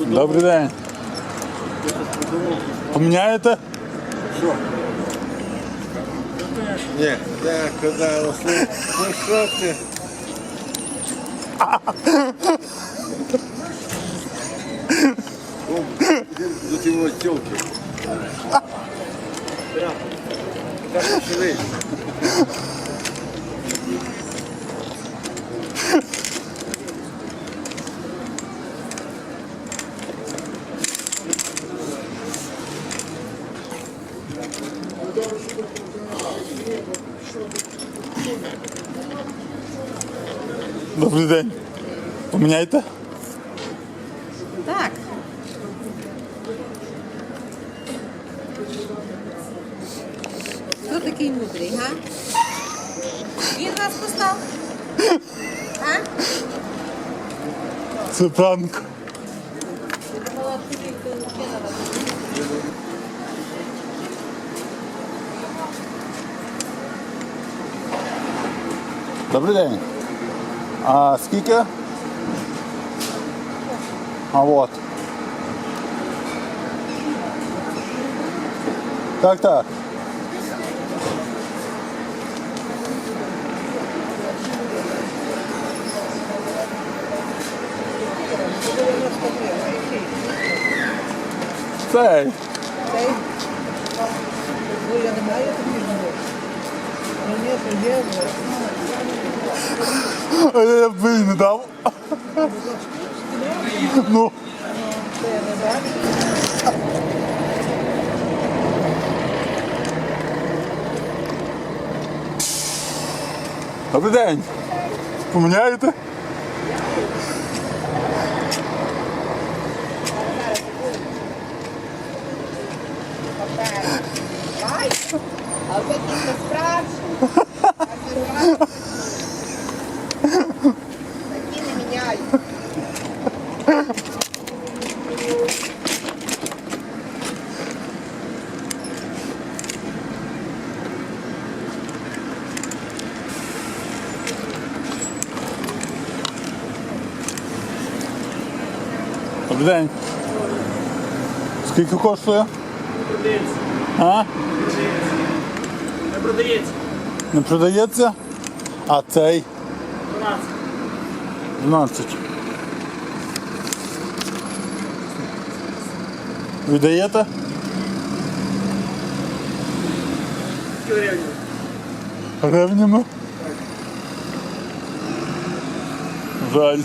Добрий день. Поміняєте? Ні, я казав, ну, ну що ти? До цього тілки. Так Добрий день. Поміняйте? Так. Хто такий мудрий, га? Він вас постав? А? Це пранк. Добрий день. А скільки? А от. Так, так. Цей. Цей? Ну, я не маю таких ног. Ну, ні, то є. ну. А я б і не дав. Ну. Це я не бачу. Добрий день. Поміняєте? А ви тільки спрашивають. Добрий день. Скільки коштує? А? Не продається. Не продається? А цей 12. 12. Віддаєте? Гривень. Гривнями? Жаль.